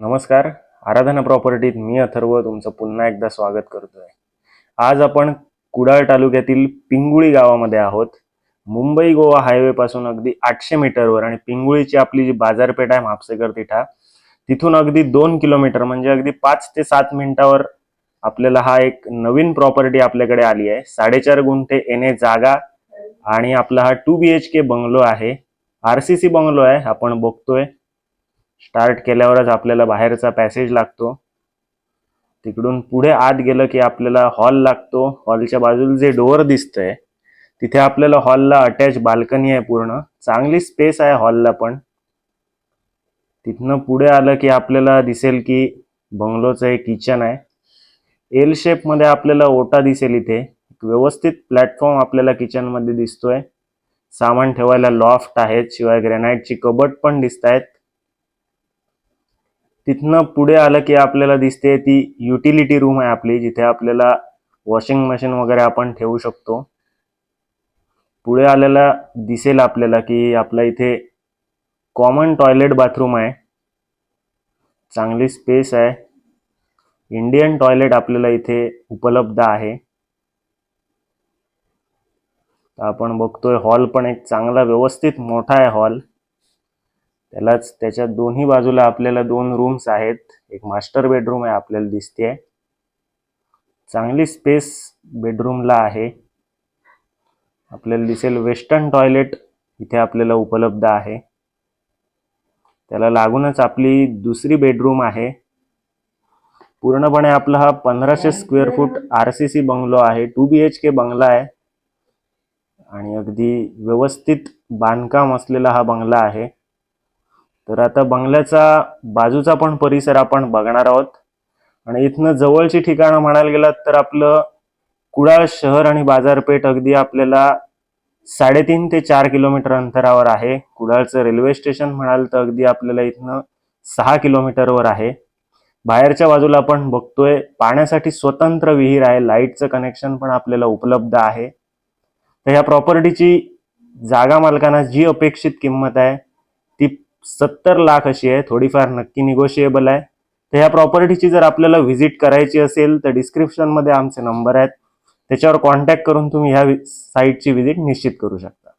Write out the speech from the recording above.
नमस्कार. आराधना प्रॉपर्टीत मी अथर्व तुमचं पुन्हा एकदा स्वागत करतोय. आज आपण कुडाळ तालुक्यातील पिंगुळी गावामध्ये आहोत. मुंबई गोवा हायवे पासून अगदी आठशे मीटरवर आणि पिंगुळीची आपली जी बाजारपेठ आहे म्हापसेकर तिठा तिथून अगदी दोन किलोमीटर म्हणजे अगदी पाच ते सात मिनिटावर आपल्याला हा एक नवीन प्रॉपर्टी आपल्याकडे आली आहे. साडेचार गुंठे येणे जागा आणि आपला हा two B H K bungalow आहे. आर सी सी बंगलो आहे आपण बघतोय. स्टार्ट केल्यावरच आपल्याला बाहेरचा पॅसेज लागतो. तिकडून पुढे आत गेलं की आपल्याला हॉल लागतो. हॉलच्या बाजूला जे डोअर दिसतंय तिथे आपल्याला हॉलला अटॅच बाल्कनी आहे पूर्ण. चांगली स्पेस आहे हॉलला पण. तिथनं पुढे आलं की आपल्याला दिसेल की बंगलोचं हे किचन आहे. एल शेपमध्ये आपल्याला ओटा दिसेल इथे. एक व्यवस्थित प्लॅटफॉर्म आपल्याला किचनमध्ये दिसतोय. सामान ठेवायला लॉफ्ट आहेत शिवाय ग्रॅनाइटची कबट पण दिसत आहेत तिथनं पुढे आलं की आपल्याला दिसते ती युटिलिटी रूम आहे आपली जिथे आपल्याला वॉशिंग मशीन वगैरे आपण ठेवू शकतो. पुढे आलेला दिसेल आपल्याला की आपल्या इथे कॉमन टॉयलेट बाथरूम आहे. चांगली स्पेस आहे. इंडियन टॉयलेट आपल्याला इथे उपलब्ध आहे. तर आपण बघतोय हॉल पण एक चांगला व्यवस्थित मोठा आहे हॉल त्यालाच त्याच्या दोन्ही बाजूला आपल्याला दोन रूम्स आहेत. एक मास्टर बेडरूम आहे आपल्याला दिसते चांगली स्पेस बेडरूमला आहे. आपल्याला दिसेल वेस्टर्न टॉयलेट इथे आपल्याला उपलब्ध आहे. त्याला लागूनच आपली दुसरी बेडरूम आहे. पूर्णपणे आपला हा पंधराशे square foot R C C bungalow आहे. टू बी एच के बंगला आहे. आणि अगदी व्यवस्थित बांधकाम असलेला हा बंगला आहे. तर आता बंगल्याचा बाजूचा पण परिसर आपण बघणार आहोत. आणि इथनं जवळची ठिकाणं म्हणायला गेलात तर आपलं कुडाळ शहर आणि बाजारपेठ अगदी आपल्याला साडेतीन ते चार किलोमीटर अंतरावर आहे. कुडाळचं रेल्वे स्टेशन म्हणाल तर अगदी आपल्याला इथनं सहा किलोमीटरवर आहे. बाहेरच्या बाजूला आपण बघतोय पाण्यासाठी स्वतंत्र विहीर आहे. लाईटचं कनेक्शन पण आपल्याला उपलब्ध आहे. तर ह्या प्रॉपर्टीची जागा मालकांना जी अपेक्षित किंमत आहे सत्तर लाख अशी आहे थोडीफार नक्की निगोशिएबल आहे. तर ह्या प्रॉपर्टीची जर आपल्याला व्हिजिट करायची असेल तर डिस्क्रिप्शनमध्ये आमचे नंबर आहेत. त्याच्यावर कॉन्टॅक्ट करून तुम्ही ह्या साईटची व्हिजिट निश्चित करू शकता.